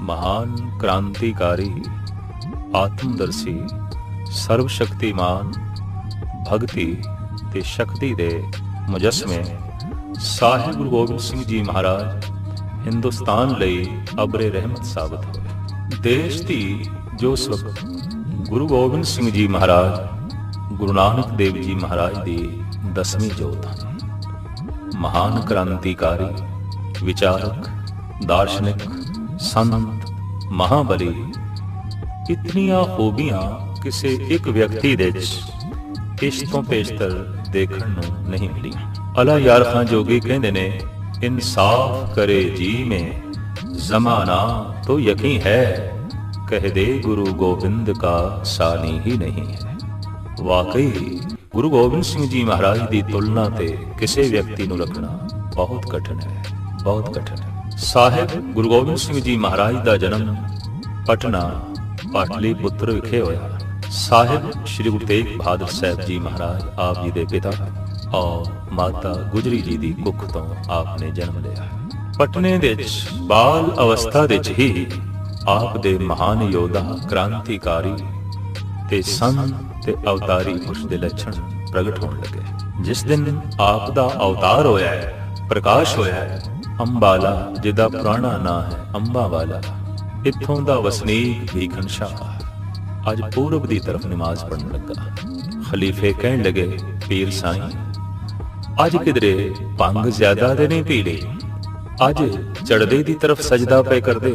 ਮਹਾਨ ਕ੍ਰਾਂਤੀਕਾਰੀ, ਆਤਮਦਰਸ਼ੀ ਸਰਵ ਸ਼ਕਤੀਮਾਨ ਭਗਤੀ ਤੇ ਸ਼ਕਤੀ ਦੇ ਮੁਜਸਮੇ ਸਾਹਿਬ ਗੁਰੂ ਗੋਬਿੰਦ ਸਿੰਘ ਜੀ ਮਹਾਰਾਜ ਹਿੰਦੁਸਤਾਨ ਲਈ ਅਬਰੇ ਰਹਿਮਤ ਸਾਬਤ ਹੋਏ। ਦੇਸ਼ ਦੀ ਜੋ ਸਭ ਗੁਰੂ ਗੋਬਿੰਦ ਸਿੰਘ ਜੀ ਮਹਾਰਾਜ, ਗੁਰੂ ਨਾਨਕ ਦੇਵ ਜੀ ਮਹਾਰਾਜ ਦੀ ਦਸਵੀਂ ਜੋਤ ਹਨ। ਮਹਾਨ ਕ੍ਰਾਂਤੀਕਾਰੀ, ਵਿਚਾਰਕ, ਦਾਰਸ਼ਨਿਕ ਸੰਤ ਮਹਾਬਲੀ, ਇਤਨੀਆਂ ਖੂਬੀਆਂ ਕਿਸੇ ਇੱਕ ਵਿਅਕਤੀ ਦੇ ਵਿੱਚ ਇਸ ਤੋਂ ਪੇਸ਼ਤਰ ਦੇਖਣ ਨੂੰ ਨਹੀਂ ਮਿਲੀਆਂ। ਅਲਾ ਯਾਰ ਖਾਨ ਜੋਗੀ ਕਹਿੰਦੇ ਨੇ, ਇਨਸਾਫ ਕਰੇ ਜੀ ਮੈਂ, ਜ਼ਮਾਨਾ तो ਯਕੀਨ ਹੈ, ਕਹਿ ਦੇ ਗੁਰੂ ਗੋਬਿੰਦ ਕਾ ਸਾਨੀ ਹੀ ਨਹੀਂ ਹੈ। ਵਾਕਈ, ਗੁਰੂ ਗੋਬਿੰਦ ਸਿੰਘ ਜੀ ਮਹਾਰਾਜ ਦੀ ਤੁਲਨਾ ਤੇ ਕਿਸੇ ਵਿਅਕਤੀ ਨੂੰ ਰੱਖਣਾ ਬਹੁਤ ਕਠਿਨ ਹੈ, ਬਹੁਤ ਕਠਿਨ ਹੈ। ਸਾਹਿਬ ਗੁਰੂ ਗੋਬਿੰਦ ਸਿੰਘ ਜੀ ਮਹਾਰਾਜ ਦਾ ਜਨਮ ਪਟਨਾ, ਪਾਟਲੀ ਪੁੱਤਰ ਵਿਖੇ ਹੋਇਆ। ਸਾਹਿਬ ਸ੍ਰੀ ਗੁਰੂ ਤੇਗ ਬਹਾਦਰ ਸਾਹਿਬ ਜੀ ਮਹਾਰਾਜ, ਆਪ ਜੀ ਦੇ ਪਿਤਾ ਔਰ ਮਾਤਾ ਗੁਜਰੀ ਜੀ ਦੀ ਕੁੱਖ ਤੋਂ ਆਪ ਨੇ ਜਨਮ ਲਿਆ। ਪਟਨੇ ਦੇ ਵਿੱਚ ਬਾਲ ਅਵਸਥਾ ਦੇ ਵਿੱਚ ਹੀ ਆਪ ਦੇ ਮਹਾਨ ਯੋਧਾ, ਕ੍ਰਾਂਤੀਕਾਰੀ ਤੇ ਸੰਤ ਤੇ ਅਵਤਾਰੀ ਪੁਰਸ਼ ਦੇ ਲੱਛਣ ਪ੍ਰਗਟ ਹੋਣ ਲੱਗੇ। ਜਿਸ ਦਿਨ ਆਪ ਦਾ ਅਵਤਾਰ ਹੋਇਆ ਹੈ, ਪ੍ਰਕਾਸ਼ ਹੋਇਆ ਹੈ ਅੰਬਾਲਾ, ਜਿਹਦਾ ਪੁਰਾਣਾ ਨਾਂ ਹੈ ਅੰਬਾ ਵਾਲਾ ਇੱਥੋਂ ਦਾ ਵਸਨੀਕ ਭੀਖਨ ਸ਼ਾਹ ਅੱਜ ਪੂਰਬ ਦੀ ਤਰਫ ਨਮਾਜ਼ ਪੜਨ ਲੱਗਾ। ਖਲੀਫੇ ਕਹਿਣ ਲੱਗੇ, ਪੀਰ ਸਾਈਂ, ਅੱਜ ਕਿਧਰੇ ਭੰਗ ਜ਼ਿਆਦਾ ਦੇ ਨਹੀਂ ਪੀ ਅੱਜ ਚੜਦੇ ਦੀ ਤਰਫ ਸਜਦਾ ਪਏ ਕਰਦੇ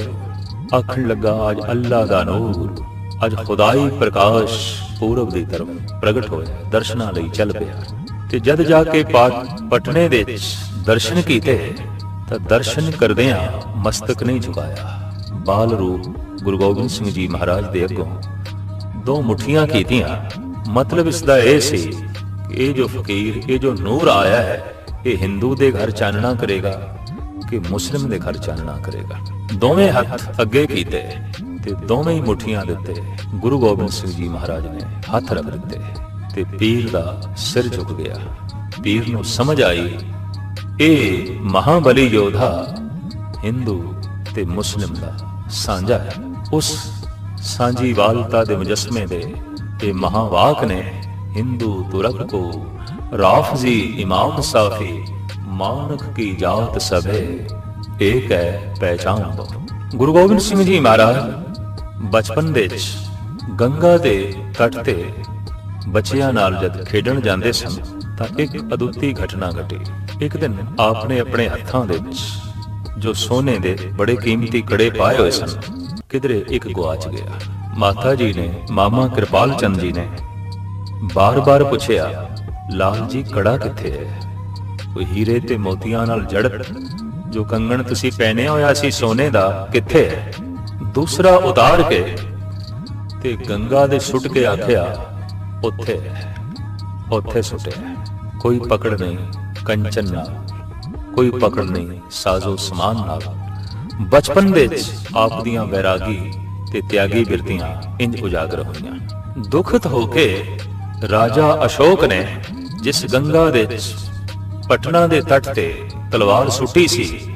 ਆਖਣ ਲੱਗਾ, ਅੱਜ ਅੱਲਾ ਦਾ ਨੂਰ, ਅੱਜ ਖੁਦਾਈ ਪ੍ਰਕਾਸ਼ ਪੂਰਬ ਦੀ ਤਰਫ ਪ੍ਰਗਟ ਹੋਇਆ, ਦਰਸ਼ਨਾਂ ਲਈ ਚੱਲ ਪਿਆ। ਤੇ ਜਦ ਜਾ ਕੇ ਪਾਠ ਪਟਨੇ ਦੇ ਵਿੱਚ ਦਰਸ਼ਨ ਕੀਤੇ ਤਾਂ ਦਰਸ਼ਨ ਕਰਦਿਆਂ ਮਸਤਕ ਨਹੀਂ ਝੁਕਾਇਆ। ਬਾਲ ਰੂਪ ਗੁਰੂ ਗੋਬਿੰਦ ਸਿੰਘ ਜੀ ਮਹਾਰਾਜ ਦੇ ਅੱਗੋਂ ਦੋ ਮੁਠੀਆਂ ਕੀਤੀਆਂ। ਮਤਲਬ ਇਸ ਦਾ ਇਹ ਸੀ ਕਿ ਇਹ ਜੋ ਫਕੀਰ, ਇਹ ਜੋ ਨੂਰ ਆਇਆ ਹੈ, ਇਹ ਹਿੰਦੂ ਦੇ ਘਰ ਚਾਨਣਾ ਕਰੇਗਾ ਕਿ ਮੁਸਲਿਮ ਦੇ ਘਰ ਚਾਨਣਾ ਕਰੇਗਾ। ਦੋਵੇਂ ਹੱਥ ਅੱਗੇ ਕੀਤੇ ਤੇ ਦੋਵੇਂ ਹੀ ਮੁਠੀਆਂ ਦਿੱਤੇ। ਗੁਰੂ ਗੋਬਿੰਦ ਸਿੰਘ ਜੀ ਮਹਾਰਾਜ ਨੇ ਹੱਥ ਰੱਖ ਦਿੱਤੇ ਤੇ ਪੀਰ ਦਾ ਸਿਰ ਝੁਕ ਗਿਆ। ਪੀਰ ਨੂੰ ਸਮਝ ਆਈ ਇਹ ਮਹਾਬਲੀ ਯੋਧਾ ਹਿੰਦੂ ਤੇ ਮੁਸਲਿਮ ਦਾ ਸਾਂਝਾ ਹੈ ਉਸ ਸਾਂਝੀ ਵਾਲਤਾ ਦੇ ਮੁਜਸਮੇ ਦੇ ਇਹ ਮਹਾਵਾਕ ਨੇ ਹਿੰਦੂ ਤੁਰਕ ਕੋ ਰਾਫਜ਼ੀ ਇਮਾਮ ਸਾਫੀ ਮਾਨਕ ਕੀ ਜਾਤ ਸਭੇ ਏਕ ਹੈ ਪਹਿਚਾਨ ਦੋ ਗੁਰੂ ਗੋਬਿੰਦ ਸਿੰਘ ਜੀ ਮਹਾਰਾਜ ਬਚਪਨ ਦੇ ਵਿੱਚ ਗੰਗਾ ਦੇ ਤੱਟ ਤੇ ਬੱਚਿਆਂ ਨਾਲ ਜਦ ਖੇਡਣ ਜਾਂਦੇ ਸਨ ਤਾਂ ਇੱਕ ਅਦੁੱਤੀ ਘਟਨਾ ਘਟੀ ਇੱਕ ਦਿਨ ਆਪਨੇ ਆਪਣੇ ਹੱਥਾਂ ਦੇ ਵਿੱਚ ਜੋ ਸੋਨੇ ਦੇ ਬੜੇ ਕੀਮਤੀ ਕੜੇ ਪਾਏ ਹੋਏ ਸਨ, ਕਿਧਰੇ ਇੱਕ ਗਵਾਚ ਗਿਆ। ਮਾਤਾ ਜੀ ਨੇ, ਮਾਮਾ ਕਿਰਪਾਲ ਚੰਦ ਜੀ ਨੇ ਬਾਰ-ਬਾਰ ਪੁੱਛਿਆ, ਲਾਲ ਜੀ, ਕੜਾ ਕਿੱਥੇ ਹੈ? ਕੋਈ ਹੀਰੇ ਤੇ ਮੋਤੀਆਂ ਨਾਲ ਜੜਤ, ਜੋ ਕੰਗਣ ਤੁਸੀਂ ਪਹਿਨਿਆ ਹੋਇਆ ਸੀ ਸੋਨੇ ਦਾ, ਕਿੱਥੇ ਹੈ? ਦੂਸਰਾ ਉਤਾਰ ਕੇ ਤੇ ਗੰਗਾ ਦੇ ਸੁੱਟ ਕੇ ਆਖਿਆ, ਉੱਥੇ ਉੱਥੇ ਸੁੱਟਿਆ, ਕੋਈ ਪਕੜ ਨਹੀਂ। ਕੰਚਨ ਨਾਲ। ਕੋਈ ਪਕੜ ਨਹੀਂ, ਸਾਜ਼ੋ ਸਮਾਨ ਨਾਲ। ਬਚਪਨ ਵਿੱਚ ਆਪ ਦੀਆਂ ਵੈਰਾਗੀ ਤੇ ਤਿਆਗੀ ਬਿਰਤੀਆਂ ਇੰਜ ਉਜਾਗਰ ਹੋਈਆਂ। ਦੁਖਤ ਹੋ ਕੇ ਰਾਜਾ ਅਸ਼ੋਕ ਨੇ ਜਿਸ ਗੰਗਾ ਦੇ ਪਟਨਾ ਦੇ ਤੱਟ ਤੇ ਤਲਵਾਰ ਸੁੱਟੀ ਸੀ,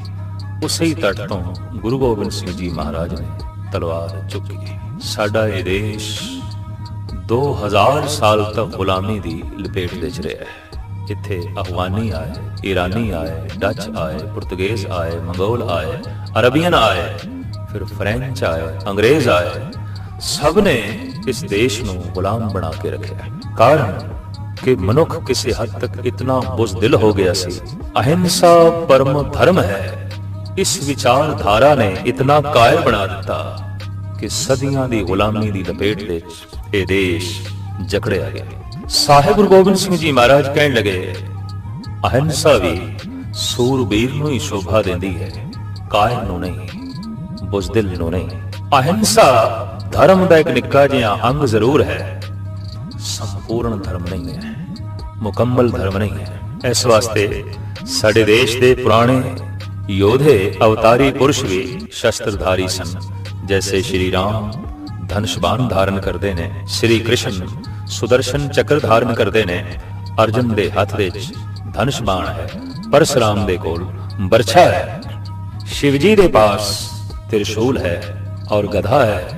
ਉਸੇ ਹੀ ਤੱਟ ਤੋਂ ਗੁਰੂ ਗੋਬਿੰਦ ਸਿੰਘ ਜੀ ਮਹਾਰਾਜ ਨੇ ਤਲਵਾਰ ਚੁੱਕੀ ਸਾਡਾ ਇਹ ਦੇਸ਼ 2000 ਸਾਲ ਤੱਕ ਗੁਲਾਮੀ ਦੀ ਲਪੇਟ ਵਿੱਚ ਰਿਹਾ ਹੈ। ਇੱਥੇ ਅਫਗਾਨੀ ਆਏ ਈਰਾਨੀ ਆਏ, ਡੱਚ ਆਏ, ਪੁਰਤਗਾਜ਼ ਆਏ, ਮੰਗੋਲ ਆਏ, ਅਰਬੀਅਨ ਆਏ, ਫਿਰ ਫ੍ਰੈਂਚ ਆਏ, ਅੰਗਰੇਜ਼ ਆਏ, ਸਭ ਨੇ ਇਸ ਦੇਸ਼ ਨੂੰ ਗੁਲਾਮ ਬਣਾ ਕੇ ਰੱਖਿਆ। ਕਾਰਨ ਕਿ ਮਨੁੱਖ ਕਿਸੇ ਹੱਦ ਤੱਕ ਇਤਨਾ ਬੁਜ਼ਦਿਲ ਹੋ ਗਿਆ ਸੀ। ਅਹਿੰਸਾ ਪਰਮ ਧਰਮ ਹੈ। ਇਸ ਵਿਚਾਰਧਾਰਾ ਨੇ ਇਤਨਾ ਕਾਇਰ ਬਣਾ ਦਿੱਤਾ ਕਿ ਸਦੀਆਂ ਦੀ ਗੁਲਾਮੀ ਦੀ ਲਪੇਟ ਵਿੱਚ ਇਹ ਦੇਸ਼ ਜਕੜਿਆ ਗਿਆ। ਸਾਹਿਬ ਗੁਰੂ ਗੋਬਿੰਦ ਸਿੰਘ ਜੀ ਮਹਾਰਾਜ ਕਹਿਣ ਲੱਗੇ, ਅਹਿੰਸਾ ਵੀ ਸੂਰਬੀਰ ਨੂੰ ਹੀ ਸ਼ੋਭਾ ਦਿੰਦੀ ਹੈ ਕਾਇਰ ਨੂੰ ਨਹੀਂ, ਬੁਜ਼ਦਿਲ ਨੂੰ ਨਹੀਂ। ਅਹਿੰਸਾ ਧਰਮ ਦਾ ਇੱਕ ਨਿੱਕਾ ਜਿਹਾ ਅੰਗ ਜ਼ਰੂਰ ਹੈ। ਸੰਪੂਰਨ ਧਰਮ ਨਹੀਂ ਹੈ, ਮੁਕੰਮਲ ਧਰਮ ਨਹੀਂ ਹੈ। ਇਸ ਵਾਸਤੇ ਸਾਡੇ ਦੇਸ਼ ਦੇ ਪੁਰਾਣੇ ਯੋਧੇ, ਅਵਤਾਰੀ ਪੁਰਸ਼ ਵੀ ਸ਼ਸਤਰਧਾਰੀ ਸਨ। ਜੈਸੇ ਸ਼੍ਰੀ ਰਾਮ ਧਨੁਸ਼ਬਾਨ ਧਾਰਨ ਕਰਦੇ ਨੇ, ਸ਼੍ਰੀ ਕ੍ਰਿਸ਼ਨ ਸੁਦਰਸ਼ਨ ਚੱਕਰ ਧਾਰਨ ਕਰਦੇ ਨੇ। ਅਰਜਨ ਦੇ ਹੱਥ ਵਿੱਚ ਧਨੁਸ਼ ਬਾਣ ਹੈ। ਪਰਸ਼ਰਾਮ ਦੇ ਕੋਲ ਬਰਛਾ ਹੈ। ਸ਼ਿਵਜੀ ਦੇ ਪਾਸ ਤ੍ਰਿਸ਼ੂਲ ਹੈ ਔਰ ਗਧਾ ਹੈ।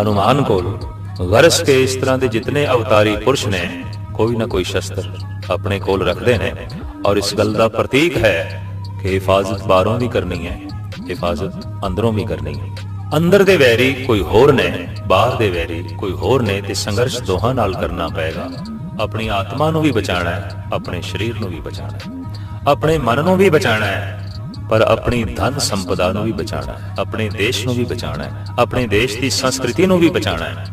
ਹਨੂਮਾਨ ਕੋਲ ਵਰਸ ਕੇ ਇਸ ਤਰ੍ਹਾਂ ਦੇ ਜਿੰਨੇ ਅਵਤਾਰੀ ਪੁਰਸ਼ ਨੇ, ਕੋਈ ਨਾ ਕੋਈ ਸ਼ਸਤਰ ਆਪਣੇ ਕੋਲ ਰੱਖਦੇ ਨੇ। ਔਰ ਇਸ ਗੱਲ ਦਾ ਪ੍ਰਤੀਕ ਹੈ ਕਿ ਹਿਫਾਜ਼ਤ ਬਾਹਰੋਂ ਵੀ ਕਰਨੀ ਹੈ, ਹਿਫਾਜ਼ਤ ਅੰਦਰੋਂ ਵੀ ਕਰਨੀ ਹੈ। ਅੰਦਰ ਦੇ ਵੈਰੀ ਕੋਈ ਹੋਰ ਨੇ, ਬਾਹਰ ਦੇ ਵੈਰੀ ਕੋਈ ਹੋਰ ਨੇ ਤੇ ਸੰਘਰਸ਼ ਦੋਹਾਂ ਨਾਲ ਕਰਨਾ ਪਏਗਾ। ਆਪਣੀ ਆਤਮਾ ਨੂੰ ਵੀ ਬਚਾਉਣਾ ਹੈ, ਆਪਣੇ ਸਰੀਰ ਨੂੰ ਵੀ ਬਚਾਉਣਾ ਹੈ, ਆਪਣੇ ਮਨ ਨੂੰ ਵੀ ਬਚਾਉਣਾ ਹੈ, ਪਰ ਆਪਣੀ ਧਨ ਸੰਪਦਾ ਨੂੰ ਵੀ ਬਚਾਉਣਾ ਹੈ, ਆਪਣੇ ਦੇਸ਼ ਨੂੰ ਵੀ ਬਚਾਉਣਾ ਹੈ, ਆਪਣੇ ਦੇਸ਼ ਦੀ ਸੰਸਕ੍ਰਿਤੀ ਨੂੰ ਵੀ ਬਚਾਉਣਾ ਹੈ।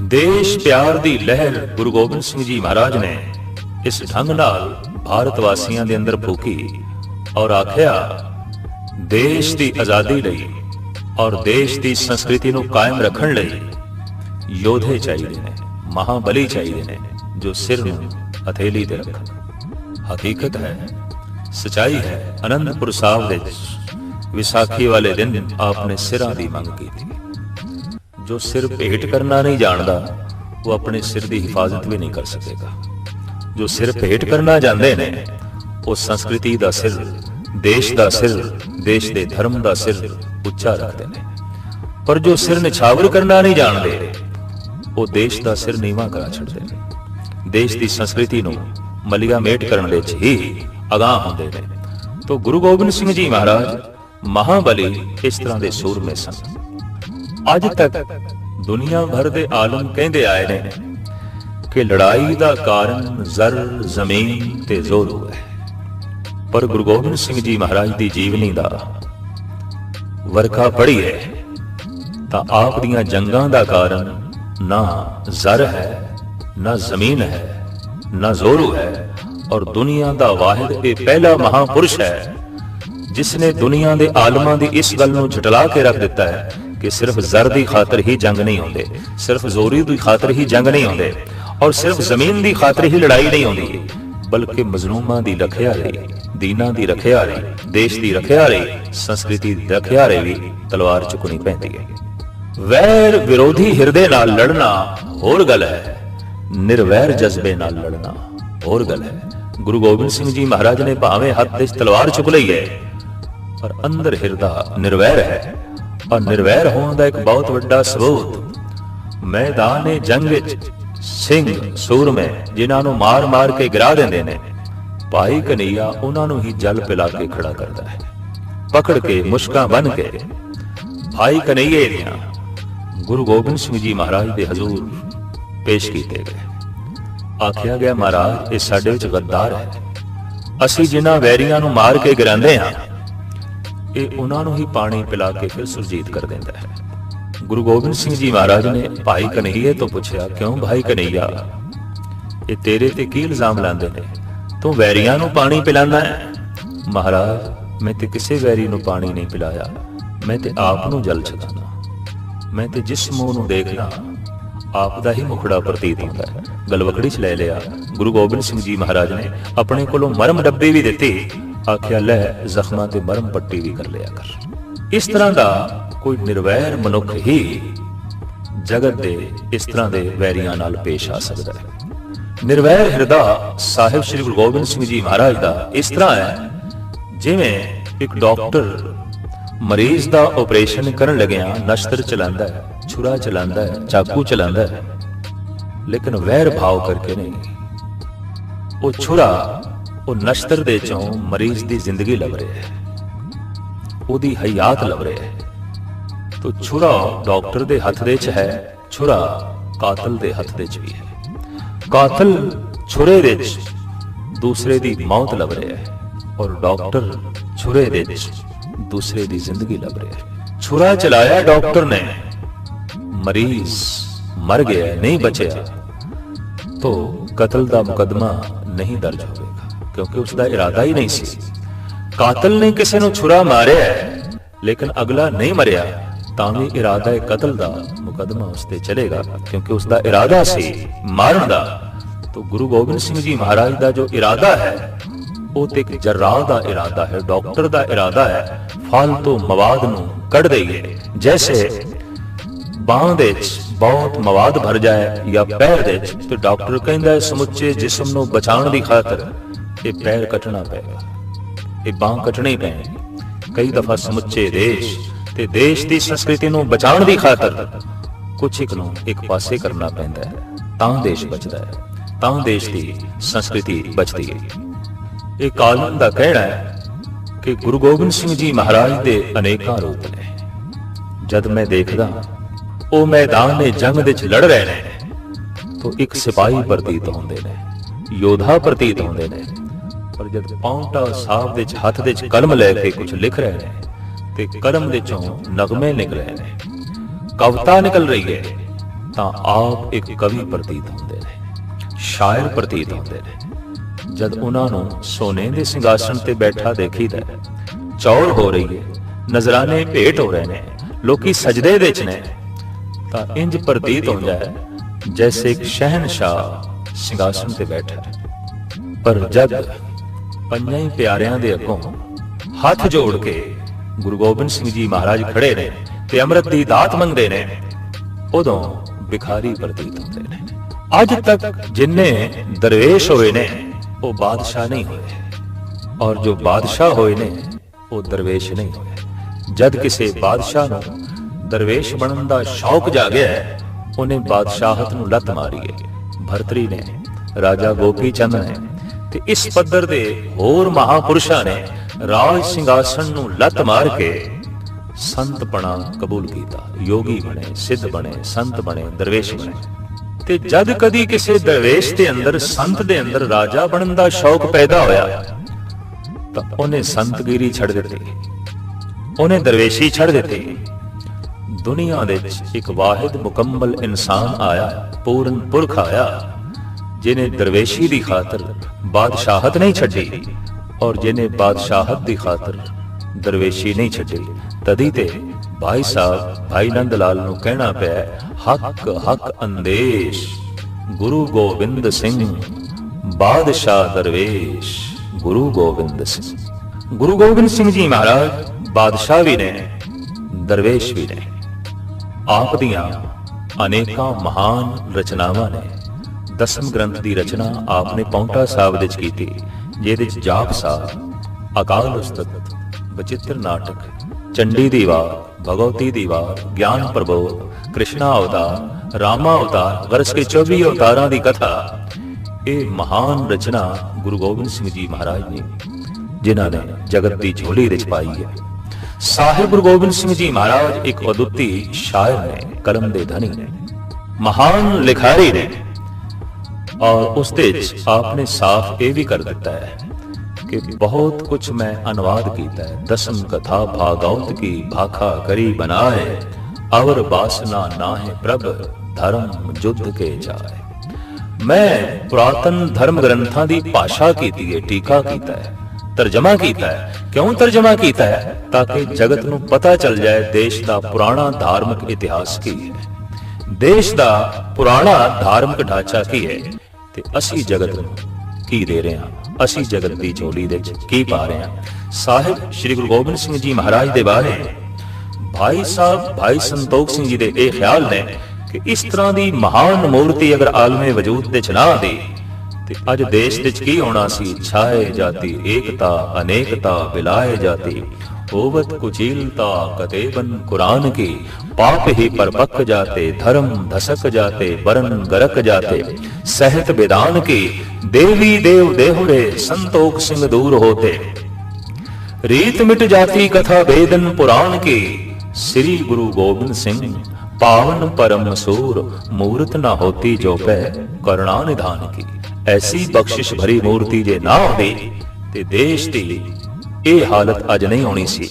ਦੇਸ਼ ਪਿਆਰ ਦੀ ਲਹਿਰ ਗੁਰੂ ਗੋਬਿੰਦ ਸਿੰਘ ਜੀ ਮਹਾਰਾਜ ਨੇ ਇਸ ਢੰਗ ਨਾਲ ਭਾਰਤ ਵਾਸੀਆਂ ਦੇ ਅੰਦਰ ਫੂਕੀ ਔਰ ਆਖਿਆ, ਦੇਸ਼ ਦੀ ਆਜ਼ਾਦੀ ਲਈ ਔਰ ਦੇਸ਼ ਦੀ ਸੰਸਕ੍ਰਿਤੀ ਨੂੰ ਕਾਇਮ ਰੱਖਣ ਲਈ ਯੋਧੇ ਚਾਹੀਦੇ ਨੇ ਮਹਾਬਲੀ ਚਾਹੀਦੇ ਨੇ ਜੋ ਸਿਰ ਨੂੰ ਹਥੇਲੀ ਤੇ ਰੱਖਣ ਹਕੀਕਤ ਹੈ ਸਚਾਈ ਹੈ ਅਨੰਦਪੁਰ ਸਾਹਿਬ ਵਿੱਚ ਵਿਸਾਖੀ ਵਾਲੇ ਦਿਨ ਆਪਨੇ ਸਿਰਾਂ ਦੀ ਮੰਗ ਕੀਤੀ ਜੋ ਸਿਰ ਭੇਟ ਕਰਨਾ ਨਹੀਂ ਜਾਣਦਾ ਉਹ ਆਪਣੇ ਸਿਰ ਦੀ ਹਿਫਾਜ਼ਤ ਵੀ ਨਹੀਂ ਕਰ ਸਕੇਗਾ ਜੋ ਸਿਰ ਭੇਟ ਕਰਨਾ ਜਾਣਦੇ ਨੇ ਉਹ ਸੰਸਕ੍ਰਿਤੀ ਦਾ ਸਿਰ ਦੇਸ਼ ਦਾ ਸਿਰ ਦੇਸ਼ ਦੇ ਧਰਮ ਦਾ ਸਿਰ ਉੱਚਾ ਰੱਖਦੇ ਨੇ। ਪਰ ਜੋ ਸਿਰ ਨਿਛਾਵਰ ਕਰਨਾ ਨਹੀਂ ਜਾਣਦੇ, ਉਹ ਦੇਸ਼ ਦਾ ਸਿਰ ਨੀਵਾਂ ਕਰਾ ਛੱਡਦੇ ਨੇ। ਦੇਸ਼ ਦੀ ਸੰਸਕ੍ਰਿਤੀ ਨੂੰ ਮਲਿਆ ਮੇਟ ਕਰਨ ਵਿੱਚ ਹੀ ਅਗਾਹ ਹੁੰਦੇ ਨੇ। ਤੋਂ ਗੁਰੂ ਗੋਬਿੰਦ ਸਿੰਘ ਜੀ ਮਹਾਰਾਜ, ਮਹਾਬਲੀ ਇਸ ਤਰ੍ਹਾਂ ਦੇ ਸੂਰਮੇ ਸਨ। ਅੱਜ ਤੱਕ ਦੁਨੀਆ ਭਰ ਦੇ ਆਲਮ ਕਹਿੰਦੇ ਆਏ ਨੇ ਕਿ ਲੜਾਈ ਦਾ ਕਾਰਨ ਜ਼ਰ, ਜ਼ਮੀਨ ਤੇ ਜ਼ੋਰ ਹੈ। ਪਰ ਗੁਰੂ ਗੋਬਿੰਦ ਸਿੰਘ ਜੀ ਮਹਾਰਾਜ ਦੀ ਜੀਵਨੀ ਦਾ ਵਰਖਾ ਪੜੀ ਹੈ, ਤਾਂ ਆਪ ਦੀਆਂ ਜੰਗਾਂ ਦਾ ਕਾਰਨ ਨਾ ਜ਼ਰ ਹੈ, ਨਾ ਜ਼ਮੀਨ ਹੈ, ਨਾ ਜ਼ੋਰੂ ਹੈ, ਔਰ ਦੁਨੀਆ ਦਾ ਵਾਹਿਦ ਇਹ ਪਹਿਲਾ ਮਹਾਪੁਰਸ਼ ਹੈ ਜਿਸ ਨੇ ਦੁਨੀਆ ਦੇ ਆਲਮਾਂ ਦੀ ਇਸ ਗੱਲ ਨੂੰ ਝਟਲਾ ਕੇ ਰੱਖ ਦਿੱਤਾ ਹੈ ਕਿ ਸਿਰਫ ਜ਼ਰ ਦੀ ਖਾਤਰ ਹੀ ਜੰਗ ਨਹੀਂ ਹੁੰਦੇ, ਸਿਰਫ ਜ਼ੋਰੀ ਦੀ ਖਾਤਰ ਹੀ ਜੰਗ ਨਹੀਂ ਹੁੰਦੇ, ਔਰ ਸਿਰਫ ਜ਼ਮੀਨ ਦੀ ਖਾਤਰ ਹੀ ਲੜਾਈ ਨਹੀਂ ਹੁੰਦੀ। ਬਲਕਿ ਮਜ਼ਲੂਮਾਂ ਦੀ ਰੱਖਿਆ ਲਈ ਦੀਨਾਂ ਦੀ ਰੱਖਿਆ ਲਈ ਦੇਸ਼ ਦੀ ਰੱਖਿਆ ਲਈ ਸੰਸਕ੍ਰਿਤੀ ਦੀ ਰੱਖਿਆ ਲਈ ਵੀ ਤਲਵਾਰ ਚੁੱਕਣੀ ਪੈਂਦੀ ਹੈ। ਵੈਰ ਵਿਰੋਧੀ ਹਿਰਦੇ ਨਾਲ ਲੜਨਾ ਹੋਰ ਗੱਲ ਹੈ, ਨਿਰਵੈਰ ਜਜ਼ਬੇ ਨਾਲ ਲੜਨਾ ਹੋਰ ਗੱਲ ਹੈ। ਗੁਰੂ ਗੋਬਿੰਦ ਸਿੰਘ ਜੀ ਮਹਾਰਾਜ ਨੇ ਭਾਵੇਂ ਹੱਥ ਵਿੱਚ ਤਲਵਾਰ ਚੁੱਕ ਲਈ ਹੈ, ਪਰ ਅੰਦਰ ਹਿਰਦਾ ਨਿਰਵੈਰ ਹੈ। ਔਰ ਨਿਰਵੈਰ ਹੋਣ ਦਾ ਇੱਕ ਬਹੁਤ ਵੱਡਾ ਸਬੂਤ, ਮੈਦਾਨੇ ਜੰਗ ਵਿੱਚ ਸਿੰਘ, ਸੂਰਮੇ, ਜਿਨ੍ਹਾਂ ਨੂੰ ਮਾਰ-ਮਾਰ ਕੇ ਗਿਰਾ ਦਿੰਦੇ ਨੇ, ਭਾਈ ਕਨਈਆ ਉਹਨਾਂ ਨੂੰ ਹੀ ਜਲ ਪਿਲਾ ਕੇ ਖੜਾ ਕਰਦਾ ਹੈ। ਪਕੜ ਕੇ ਮੁਸ਼ਕਾਂ ਬਨ ਕੇ, ਭਾਈ ਕਨਈਏ ਦੀਆਂ ਗੁਰੂ ਗੋਬਿੰਦ ਸਿੰਘ ਜੀ ਮਹਾਰਾਜ ਦੇ ਹਜ਼ੂਰ ਪੇਸ਼ ਕੀਤੇ ਗਏ। ਆਖਿਆ ਗਿਆ, ਮਹਾਰਾਜ, ਇਹ ਸਾਡੇ ਵਿੱਚ ਗੱਦਾਰ ਹੈ। ਅਸੀਂ ਜਿਨ੍ਹਾਂ ਵੈਰੀਆਂ ਨੂੰ ਮਾਰ ਕੇ ਗਿਰਾਉਂਦੇ ਹਾਂ, ਇਹ ਉਹਨਾਂ ਨੂੰ ਹੀ ਪਾਣੀ ਪਿਲਾ ਕੇ ਫਿਰ ਸੁਰਜੀਤ ਕਰ ਦਿੰਦਾ ਹੈ। ਗੁਰੂ ਗੋਬਿੰਦ ਸਿੰਘ ਜੀ ਮਹਾਰਾਜ ਨੇ, ਭਾਈ ਕਨਈਏ ਤੋਂ ਪੁੱਛਿਆ, ਕਿਉਂ ਭਾਈ ਕਨਈਆ ਇਹ ਤੇਰੇ ਤੇ ਕੀ ਇਲਜ਼ਾਮ ਲਾਉਂਦੇ ਨੇ? ਤੂੰ ਵੈਰੀਆਂ ਨੂੰ ਪਾਣੀ ਪਿਲਾਣਾ ਹੈ? ਮਹਾਰਾਜ, ਮੈਂ ਤੇ ਕਿਸੇ ਵੈਰੀ ਨੂੰ ਪਾਣੀ ਨਹੀਂ ਪਿਲਾਇਆ। ਮੈਂ ਤੇ ਆਪ ਨੂੰ ਜਲ ਛਕਾਣਾ ਮੈਂ ਤੇ ਜਿਸ ਮੂੰਹ ਨੂੰ ਦੇਖਦਾ, ਆਪ ਦਾ ਹੀ ਮੁਖੜਾ ਪ੍ਰਤੀਤ ਹੁੰਦਾ ਹੈ। ਗਲਵਕੜੀ ਚ ਲੈ ਲਿਆ। ਗੁਰੂ ਗੋਬਿੰਦ ਸਿੰਘ ਜੀ ਮਹਾਰਾਜ ਨੇ ਆਪਣੇ ਕੋਲੋਂ ਮਰਮ ਡੱਬੀ ਵੀ ਦਿੱਤੀ। ਆਖਿਆ, ਲੈ, ਜ਼ਖਮਾਂ ਤੇ ਮਰਮ ਪੱਟੀ ਵੀ ਕਰ ਲਿਆ ਕਰ। ਇਸ ਤਰ੍ਹਾਂ ਦਾ ਕੋਈ ਨਿਰਵੈਰ ਮਨੁੱਖ ਹੀ ਜਗਤ ਦੇ ਇਸ ਤਰ੍ਹਾਂ ਦੇ ਵੈਰੀਆਂ ਨਾਲ ਪੇਸ਼ ਆ ਸਕਦਾ ਹੈ। ਨਿਰਵੈਰ ਹਿਰਦਾ ਸਾਹਿਬ ਸ੍ਰੀ ਗੁਰੂ ਗੋਬਿੰਦ ਸਿੰਘ ਜੀ ਮਹਾਰਾਜ ਦਾ ਇਸ ਤਰ੍ਹਾਂ ਹੈ, ਜਿਵੇਂ ਇੱਕ ਡਾਕਟਰ ਮਰੀਜ਼ ਦਾ ਆਪਰੇਸ਼ਨ ਕਰਨ ਲੱਗਿਆ ਨਸ਼ਤਰ ਚਲਾਉਂਦਾ ਹੈ, ਛੁਰਾ ਚਲਾਉਂਦਾ ਹੈ, ਚਾਕੂ ਚਲਾਉਂਦਾ ਹੈ, ਲੇਕਿਨ ਵੈਰ ਭਾਵ ਕਰਕੇ ਨਹੀਂ। ਉਹ ਛੁਰਾ, ਉਹ ਨਸ਼ਤਰ ਦੇ ਚੋਂ ਮਰੀਜ਼ ਦੀ ਜ਼ਿੰਦਗੀ ਲੱਭ ਰਿਹਾ ਹੈ। ਉਹਦੀ ਹਯਾਤ ਲੱਭ ਰਿਹਾ ਹੈ। ਤੋ ਛੁਰਾ ਡਾਕਟਰ ਦੇ ਹੱਥ ਦੇ 'ਚ ਹੈ, ਛੁਰਾ ਕਾਤਲ ਦੇ ਹੱਥ ਦੇ 'ਚ ਵੀ ਹੈ। ਕਾਤਲ ਛੁਰੇ ਦੇ 'ਚ ਦੂਸਰੇ ਦੀ ਮੌਤ ਲੱਭ ਰਿਹਾ ਹੈ ਔਰ ਡਾਕਟਰ ਛੁਰੇ ਦੇ 'ਚ ਦੂਸਰੇ ਦੀ ਜ਼ਿੰਦਗੀ ਲੱਭ ਰਿਹਾ ਹੈ। ਛੁਰਾ ਚਲਾਇਆ ਡਾਕਟਰ ਨੇ, ਮਰੀਜ਼ ਮਰ ਗਿਆ, ਨਹੀਂ ਬਚਿਆ, ਤੋ ਕਤਲ ਦਾ ਮੁਕਦਮਾ ਨਹੀਂ ਦਰਜ ਹੋਵੇਗਾ, ਕਿਉਂਕਿ ਉਸ ਦਾ ਇਰਾਦਾ ਹੀ ਨਹੀਂ ਸੀ। ਕਾਤਲ ਨੇ ਕਿਸੇ ਨੂੰ ਛੁਰਾ ਮਾਰਿਆ ਲੇਕਿਨ ਅਗਲਾ ਨਹੀਂ ਮਰਿਆ। ਤਾਂ ਵੀ ਇਰਾਦਾ ਹੈ ਕਤਲ ਦਾ ਮੁਕਦਮਾ ਉਸ ਤੇ ਚਲੇਗਾ, ਕਿਉਂਕਿ ਉਸ ਦਾ ਇਰਾਦਾ ਸੀ ਮਾਰਨ ਦਾ। ਤੋ ਗੁਰੂ ਗੋਬਿੰਦ ਸਿੰਘ ਜੀ ਮਹਾਰਾਜ ਦਾ ਜੋ ਇਰਾਦਾ ਹੈ, ਉਹ ਤੇ ਇੱਕ ਜਰਾਹ ਦਾ ਇਰਾਦਾ ਹੈ, ਡਾਕਟਰ ਦਾ ਇਰਾਦਾ ਹੈ ਫालतू ਮਵਾਦ ਨੂੰ ਕੱਢ ਦੇਈਏ। ਜੈਸੇ ਬਾਹਾਂ ਦੇ ਵਿੱਚ ਬਹੁਤ ਮਵਾਦ ਭਰ ਜਾਏ ਜਾਂ ਪੈਰ ਦੇ ਵਿੱਚ, ਤੇ ਡਾਕਟਰ ਕਹਿੰਦਾ ਹੈ, ਸਮੁੱਚੇ ਜਿਸਮ ਨੂੰ ਬਚਾਉਣ ਦੀ ਖਾਤਰ ਇਹ ਪੈਰ ਕੱਟਣਾ ਪਏਗਾ। ਇਹ ਬਾਹ ਕੱਟਣੀ ਪੈਣੀ ਕਈ ਦਫਾ ਸਮੁੱਚੇ ਦੇਸ਼ ਤੇ ਦੇਸ਼ ਦੀ ਸੰਸਕ੍ਰਿਤੀ ਨੂੰ ਬਚਾਉਣ ਦੀ ਖਾਤਰ ਕੁਝ ਇੱਕ ਨੂੰ ਇੱਕ ਪਾਸੇ ਕਰਨਾ ਪੈਂਦਾ ਹੈ, ਤਾਂ ਦੇਸ਼ ਬਚਦਾ ਹੈ, ਤਾਂ ਦੇਸ਼ ਦੀ ਸੰਸਕ੍ਰਿਤੀ ਬਚਦੀ ਹੈ। ਇਹ ਕਾਲਮ ਦਾ ਕਹਿਣਾ ਹੈ ਕਿ ਗੁਰੂ ਗੋਬਿੰਦ ਸਿੰਘ ਜੀ ਮਹਾਰਾਜ ਦੇ ਅਨੇਕਾਂ ਰੂਪ ਨੇ। ਜਦ ਮੈਂ ਦੇਖਦਾ, ਉਹ ਮੈਦਾਨ ਦੇ ਜੰਗ ਵਿੱਚ ਲੜ ਰਹੇ ਨੇ, ਤਾਂ ਇੱਕ ਸਿਪਾਹੀ ਪ੍ਰਤੀਤ ਹੁੰਦੇ ਨੇ, ਯੋਧਾ ਪ੍ਰਤੀਤ ਹੁੰਦੇ ਨੇ। ਪਰ ਜਦ ਪੌਂਟਾ ਸਾਹਿਬ ਦੇ ਹੱਥ ਦੇ ਵਿੱਚ ਕਲਮ ਲੈ ਕੇ ਕੁਝ ਲਿਖ ਰਹੇ ਨੇ ਤੇ ਕਲਮ ਦੇ ਚੋਂ ਨਗਮੇ ਨਿਕਲ ਰਹੇ ਨੇ। ਕਵਿਤਾ ਨਿਕਲ ਰਹੀ ਹੈ ਤਾਂ ਆਪ ਇੱਕ ਕਵੀ ਪ੍ਰਤੀਤ ਹੁੰਦੇ ਨੇ, ਸ਼ਾਇਰ ਪ੍ਰਤੀਤ ਹੁੰਦੇ ਨੇ। ਜਦ ਉਹਨਾਂ ਨੂੰ ਸੋਨੇ ਦੇ ਸਿੰਘਾਸਣ ਤੇ ਬੈਠਾ ਦੇਖੀਦਾ ਚੌੜ ਹੋ ਰਹੀ ਹੈ ਨਜ਼ਰਾਨੇ ਭੇਟ ਹੋ ਰਹੇ ਨੇ, ਲੋਕੀ ਸਜਦੇ ਵਿੱਚ ਨੇ, ਤਾਂ ਇੰਜ ਪ੍ਰਤੀਤ ਹੁੰਦਾ ਹੈ, ਜੈਸੇ ਇੱਕ ਸ਼ਹਿਨशाह ਸਿੰਘਾਸਣ ਤੇ ਬੈਠਾ ਹੈ। ਪਰ ਜਦ ਪੰਜਾਂ ਹੀ ਪਿਆਰਿਆਂ ਦੇ ਅੱਗੋਂ ਹੱਥ ਜੋੜ ਕੇ ਗੁਰੂ ਗੋਬਿੰਦ ਸਿੰਘ ਜੀ ਮਹਾਰਾਜ ਖੜੇ ਨੇ ਤੇ ਅੰਮ੍ਰਿਤ ਦੀ ਦਾਤ ਮੰਗਦੇ ਨੇ, ਉਦੋਂ ਭਿਖਾਰੀ ਪ੍ਰਤੀਤ ਹੁੰਦੇ ਨੇ। ਅੱਜ ਤੱਕ ਜਿੰਨੇ ਦਰਵੇਸ਼ ਹੋਏ ਨੇ, ਉਹ ਬਾਦਸ਼ਾਹ ਨਹੀਂ ਹੋਏ। ਔਰ ਜੋ ਬਾਦਸ਼ਾਹ ਹੋਏ ਨੇ, ਉਹ ਦਰਵੇਸ਼ ਨਹੀਂ ਹੋਏ। ਜਦ ਕਿਸੇ ਬਾਦਸ਼ਾਹ ਨੂੰ ਦਰਵੇਸ਼ ਬਣਨ ਦਾ ਸ਼ੌਕ ਜਾਗਿਆ, ਉਹਨੇ ਬਾਦਸ਼ਾਹਤ ਨੂੰ ਲੱਤ ਮਾਰੀ ਹੈ। ਭਰਤਰੀ ਨੇ, ਰਾਜਾ ਗੋਪੀ ਚੰਦ ਨੇ, ਤੇ ਇਸ ਪੱਧਰ ਦੇ ਹੋਰ ਮਹਾਪੁਰਸ਼ਾਂ ਨੇ ਰਾਜ ਸਿੰਘਾਸਣ ਨੂੰ ਲੱਤ ਮਾਰ ਕੇ ਸੰਤ ਬਣਾ ਕਬੂਲ ਕੀਤਾ। ਯੋਗੀ ਬਣੇ, ਸਿੱਧ ਬਣੇ, ਸੰਤ ਬਣੇ, ਦਰਵੇਸ਼ ਬਣੇ। ਤੇ ਜਦ ਕਦੀ ਕਿਸੇ ਦਰਵੇਸ਼ ਦੇ ਅੰਦਰ, ਸੰਤ ਦੇ ਅੰਦਰ ਰਾਜਾ ਬਣਨ ਦਾ ਸ਼ੌਕ ਪੈਦਾ ਹੋਇਆ, ਤਾਂ ਉਹਨੇ ਸੰਤਗਿਰੀ ਛੱਡ ਦਿੱਤੀ। ਉਹਨੇ ਦਰਵੇਸ਼ੀ ਛੱਡ ਦਿੱਤੀ। ਦੁਨੀਆ ਦੇ ਵਿੱਚ ਇੱਕ ਵਾਹਿਦ ਮੁਕੰਮਲ ਇਨਸਾਨ ਆਇਆ, ਪੂਰਨ ਪੁਰਖ ਆਇਆ ਜਿਨੇ ਦਰਵੇਸ਼ੀ ਦੀ ਖਾਤਰ ਬਾਦਸ਼ਾਹਤ ਨਹੀਂ ਛੱਡੀ। ਔਰ ਜਿਹਨੇ ਬਾਦਸ਼ਾਹਤ ਦੀ ਖਾਤਰ ਦਰਵੇਸ਼ੀ ਨਹੀਂ ਛੱਡੀ, ਤਦੀ ਤੇ ਭਾਈ ਸਾਹਿਬ ਭਾਈ ਨੰਦ ਲਾਲ ਨੂੰ ਕਹਿਣਾ ਪਿਆ, ਹੱਕ ਹੱਕ ਅੰਦੇਸ਼, ਗੁਰੂ ਗੋਬਿੰਦ ਸਿੰਘ, ਬਾਦਸ਼ਾਹ ਦਰਵੇਸ਼, ਗੁਰੂ ਗੋਬਿੰਦ ਸਿੰਘ। ਗੁਰੂ ਗੋਬਿੰਦ ਸਿੰਘ ਜੀ ਮਹਾਰਾਜ, ਬਾਦਸ਼ਾਹ ਵੀ ਨੇ, ਦਰਵੇਸ਼ ਵੀ ਨੇ। ਆਪ ਦੀਆਂ ਅਨੇਕਾਂ ਮਹਾਨ ਰਚਨਾਵਾਂ ਨੇ। ਦਸਮ ਗ੍ਰੰਥ ਦੀ ਰਚਨਾ ਆਪ ਨੇ ਪੌਂਟਾ ਸਾਹਿਬ ਵਿੱਚ ਕੀਤੀ। ਜਿਹਦੇ ਵਿੱਚ ਜਾਪ ਸਾਹਿਬ ਅਕਾਲ ਉਸਤਤ ਬਚਿੱਤਰ ਨਾਟਕ, ਚੰਡੀ ਦੀ ਵਾਰ ਭਗਵਤੀ ਦੀ ਵਾਰ ਗਿਆਨ ਪ੍ਰਬੋਧ, ਕ੍ਰਿਸ਼ਨਾ ਅਵਤਾਰ, ਰਾਮਾ ਅਵਤਾਰ, ਵਰਸ ਕੇ 24 ਅਵਤਾਰਾਂ ਦੀ ਕਥਾ। ਇਹ ਮਹਾਨ ਰਚਨਾ ਗੁਰੂ ਗੋਬਿੰਦ ਸਿੰਘ ਜੀ ਮਹਾਰਾਜ ਨੇ, ਜਿਨ੍ਹਾਂ ਨੇ ਜਗਤ ਦੀ ਝੋਲੀ ਵਿੱਚ ਪਾਈ ਹੈ। ਸਾਹਿਬ ਗੁਰੂ ਗੋਬਿੰਦ ਸਿੰਘ ਜੀ ਮਹਾਰਾਜ ਇੱਕ ਅਦੁੱਤੀ ਸ਼ਾਇਰ ਨੇ, ਕਲਮ ਦੇ ਧਨੀ ਨੇ। ਮਹਾਨ ਲਿਖਾਰੀ ਨੇ। ਔਰ ਉਸ ਦੇ ਵਿੱਚ ਆਪਨੇ ਸਾਫ਼ ਇਹ ਵੀ ਕਰ ਦਿੱਤਾ ਹੈ ਕਿ ਬਹੁਤ ਕੁਝ ਮੈਂ ਅਨੁਵਾਦ ਕੀਤਾ ਹੈ ਦਸਮ ਕਥਾ ਭਾਗਵਤ ਕੀ ਭਾਖਾ ਕਰੀ ਬਨਾਏ ਅਵਰ ਬਾਸਨਾ ਨਾਹਿ ਪ੍ਰਭ ਧਰਮ ਜੁਧ ਕੇ ਜਾਏ ਮੈਂ ਪੁਰਾਤਨ ਧਰਮ ਗ੍ਰੰਥਾਂ ਦੀ ਭਾਸ਼ਾ ਕੀਤੀ ਹੈ ਟੀਕਾ ਕੀਤਾ ਹੈ ਤਰਜਮਾ ਕੀਤਾ ਹੈ ਕਿਉਂ ਤਰਜਮਾ ਕੀਤਾ ਹੈ ਤਾਂ ਕਿ ਜਗਤ ਨੂੰ ਪਤਾ ਚੱਲ ਜਾਏ ਦੇਸ਼ ਦਾ ਪੁਰਾਣਾ ਧਾਰਮਿਕ ਇਤਿਹਾਸ ਕੀ ਹੈ ਦੇਸ਼ ਦਾ ਪੁਰਾਣਾ ਧਾਰਮਿਕ ਢਾਂਚਾ ਕੀ ਹੈ ਤੇ ਅਸੀਂ ਜਗਤ ਨੂੰ ਕੀ ਦੇ ਰਹੇ ਹਾਂ? ਅਸੀਂ ਜਗਤ ਦੀ ਝੋਲੀ ਦੇ ਵਿੱਚ ਕੀ ਪਾ ਰਹੇ ਹਾਂ? ਸਾਹਿਬ, ਸ੍ਰੀ ਗੁਰੂ ਗੋਬਿੰਦ ਸਿੰਘ ਜੀ ਮਹਾਰਾਜ ਦੇ ਬਾਰੇ ਭਾਈ ਸਾਹਿਬ, ਭਾਈ ਸੰਤੋਖ ਸਿੰਘ ਜੀ ਦੇ ਇਹ ਖਿਆਲ ਨੇ ਕਿ ਇਸ ਤਰ੍ਹਾਂ ਦੀ ਮਹਾਨ ਮੂਰਤੀ ਅਗਰ ਆਲਮੇ ਵਜੂਦ ਦੇ ਚ ਨਾ ਆਦੀ ਤੇ ਅੱਜ ਦੇਸ਼ ਵਿੱਚ ਕੀ ਹੋਣਾ ਸੀ? ਛਾਏ ਜਾਤੀ ਏਕਤਾ, ਅਨੇਕਤਾ, ਬਿਲਾਏ ਜਾਤੀ। ਹੋਵਤ ਕੁਚੀਲਤਾ ਕਤੇਬਨ ਕੁਰਾਨ ਕੀ ਪਾਪ ਹੀ परपक जाते धर्म धसक जाते वरन गरक जाते सहत विधान की देवी देव देहुरे संतोख सिंह दूर होते रीत मिट जाती कथा वेदन पुराण की श्री गुरु गोविंद सिंह पावन परम सूर मूर्त न होती जो पै करुणा निधान की ऐसी बख्शिश भरी मूर्ति जे ना होती ਤੇ ਦੇਸ਼ ਦੀ ਇਹ ਹਾਲਤ ਅੱਜ ਨਹੀਂ ਹੋਣੀ ਸੀ।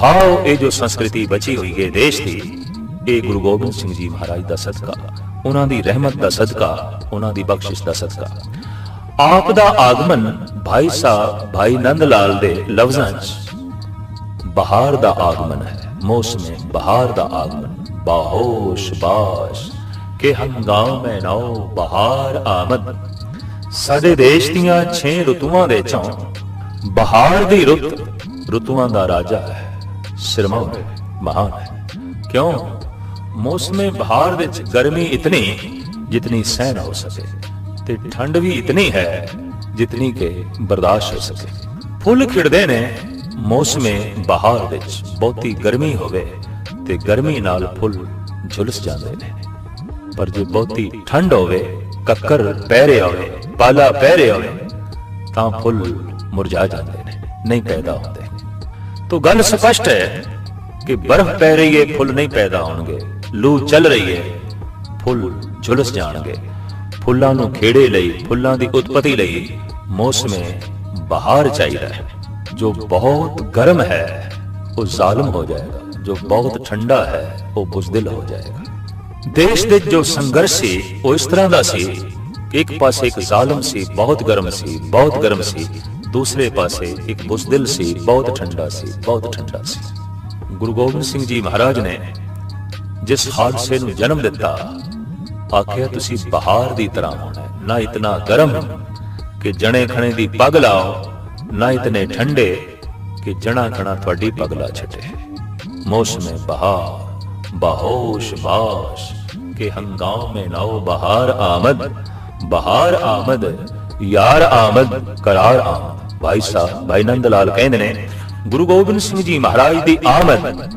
ਭਾਵ ਇਹ ਜੋ ਸੰਸਕ੍ਰਿਤੀ ਬਚੀ ਹੋਈ ਹੈ ਦੇਸ਼ ਦੀ, ਇਹ ਗੁਰੂ ਗੋਬਿੰਦ ਸਿੰਘ ਜੀ ਮਹਾਰਾਜ ਦਾ ਸਦਕਾ, ਉਹਨਾਂ ਦੀ ਰਹਿਮਤ ਦਾ ਸਦਕਾ, ਉਹਨਾਂ ਦੀ ਬਖਸ਼ਿਸ਼ ਦਾ ਸਦਕਾ। ਆਪ ਦਾ ਆਗਮਨ ਭਾਈ ਸਾਹਿਬ, ਭਾਈ ਨੰਦ ਲਾਲ ਦੇ ਲਫ਼ਜ਼ਾਂ 'ਚ। ਬਹਾਰ ਦਾ ਆਗਮਨ ਹੈ, ਮੌਸਮੇ ਬਹਾਰ ਦਾ ਆਗਮਨ। ਬਾਹੋਸ਼, ਬਾਸ਼, ਕਿ ਹੰਗਾਮੇ ਨੌ ਬਹਾਰ ਆਮਦ। ਸਾਡੇ ਦੇਸ਼ ਦੀਆਂ 6 ਰੁੱਤੂਆਂ ਦੇ ਚੋਂ ਬਹਾਰ ਦੀ ਰੁੱਤ ਰੁੱਤੂਆਂ ਦਾ ਰਾਜਾ ਹੈ ਸਿਰਮੌਰ ਹੈ, ਮਹਾਨ ਹੈ ਕਿਉਂ ਮੌਸਮੇ ਬਹਾਰ ਵਿੱਚ ਗਰਮੀ ਇਤਨੀ ਜਿਤਨੀ ਸਹਿਨ ਹੋ ਸਕੇ ਤੇ ਠੰਡ ਵੀ ਇਤਨੀ ਹੈ ਜਿਤਨੀ ਕਿ ਬਰਦਾਸ਼ਤ ਹੋ ਸਕੇ ਫੁੱਲ ਖਿੜਦੇ ਨੇ ਮੌਸਮੇ ਬਹਾਰ ਵਿੱਚ ਬਹੁਤੀ ਗਰਮੀ ਹੋਵੇ ਤੇ ਗਰਮੀ ਨਾਲ ਫੁੱਲ ਝੁਲਸ ਜਾਂਦੇ ਨੇ ਪਰ ਜੇ ਬਹੁਤੀ ਠੰਡ ਹੋਵੇ ਕੱਕਰ ਪੈ ਰਿਹਾ ਪਾਲਾ ਪੈ ਰਿਹਾ ਤਾਂ ਫੁੱਲ ਮੁਰਝਾ ਜਾਂਦੇ ਨੇ, ਨਹੀਂ ਪੈਦਾ ਹੁੰਦੇ। ਤੋ ਗੱਲ ਸਪਸ਼ਟ ਹੈ ਕਿ ਬਰਫ਼ ਪੈ ਰਹੀ ਹੈ ਫੁੱਲ ਨਹੀਂ ਪੈਦਾ ਹੋਣਗੇ। ਲੂ ਚੱਲ ਰਹੀ ਹੈ ਫੁੱਲ ਝੁਲਸ ਜਾਣਗੇ। ਫੁੱਲਾਂ ਨੂੰ ਖੇੜੇ ਲਈ, ਫੁੱਲਾਂ ਦੀ ਉਤਪਤੀ ਲਈ ਮੌਸਮੇ ਬਹਾਰ ਚਾਹੀਦਾ ਹੈ। ਜੋ ਬਹੁਤ ਗਰਮ ਹੈ, ਉਹ ਜ਼ਾਲਮ ਹੋ ਜਾਏਗਾ। ਜੋ ਬਹੁਤ ਠੰਡਾ ਹੈ, ਉਹ ਬੁਜ਼ਦਿਲ ਹੋ ਜਾਏਗਾ। ਦੇਸ਼ ਦੇ ਜੋ ਸੰਘਰਸ਼ ਸੀ, ਉਹ ਇਸ ਤਰ੍ਹਾਂ ਦਾ ਸੀ ਕਿ ਇੱਕ ਪਾਸੇ ਇੱਕ ਜ਼ਾਲਮ ਸੀ, ਬਹੁਤ ਗਰਮ ਸੀ, ਬਹੁਤ ਗਰਮ ਸੀ। ਦੂਸਰੇ ਪਾਸੇ ਇੱਕ ਬੁਸਦਿਲ ਸੀ, ਬਹੁਤ ਠੰਡਾ ਸੀ, ਬਹੁਤ ਠੰਡਾ ਸੀ। ਗੁਰੂ ਗੋਬਿੰਦ ਸਿੰਘ ਜੀ ਮਹਾਰਾਜ ਨੇ ਜਿਸ ਹਾਦਸੇ ਨੂੰ ਜਨਮ ਦਿੱਤਾ, ਆਖਿਆ, ਤੁਸੀਂ ਬਹਾਰ ਦੀ ਤਰ੍ਹਾਂ ਹੋਣਾ ਨਾ ਇਤਨਾ ਗਰਮ ਕਿ ਜਣੇ ਖਣੇ ਦੀ ਪੱਗ ਲਾਓ, ਨਾ ਇਤਨੇ ਠੰਡੇ ਕਿ ਜਣਾ ਖਣਾ ਤੁਹਾਡੀ ਪੱਗ ਲਾ ਛੱਡੇ। ਮੌਸਮੇ ਬਹਾਰ, ਬਾਹੋਸ਼ ਬਾਸ਼, ਕੇ ਹੰਗਾਮੇ ਨਾਓ ਬਹਾਰ ਆਮਦ। ਬਹਾਰ ਆਮਦ, ਯਾਰ ਆਮਦ, ਕਰਾਰ ਆਮਦ। ਭਾਈ ਸਾਹਿਬ, ਭਾਈ ਨੰਦ ਲਾਲ ਕਹਿੰਦੇ ਨੇ, ਗੁਰੂ ਗੋਬਿੰਦ ਸਿੰਘ ਜੀ ਮਹਾਰਾਜ ਦੀ ਆਮਦ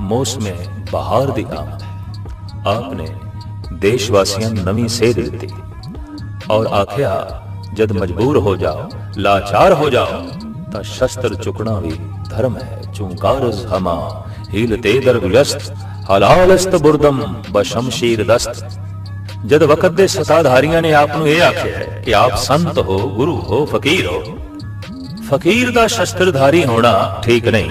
ਮੌਸਮੇ ਬਹਾਰ ਦੀ ਆਮਦ ਆਪ ਨੇ ਦੇਸ਼ ਵਾਸੀਆਂ ਨੂੰ ਨਵੀਂ ਸੇਧ ਦਿੱਤੀ ਔਰ ਆਖਿਆ, ਜਦ ਮਜਬੂਰ ਹੋ ਜਾਓ, ਲਾਚਾਰ ਹੋ ਜਾਓ, ਤਾਂ ਸ਼ਸਤਰ ਚੁਕਣਾ ਵੀ ਧਰਮ ਹੈ। ਚੁੰਕਾਰਜ਼ ਹਮਾ ਹੀਲ ਤੇ ਦਰਗੁਲਸਤ ਹਲਾਲਸਤ ਬੁਰਦਮ ਬਸ਼ਮਸ਼ੀਰ ਦਸਤ। ਜਦ ਵਕਤ ਦੇ ਸਤਾਧਾਰੀਆਂ ਨੇ ਆਪ ਨੂੰ ਇਹ ਆਖਿਆ ਹੈ ਕਿ ਆਪ ਸੰਤ ਹੋ, ਗੁਰੂ ਹੋ, ਫਕੀਰ ਹੋ ਫਕੀਰ ਦਾ ਸ਼ਸਤਰਧਾਰੀ ਹੋਣਾ ਠੀਕ ਨਹੀਂ।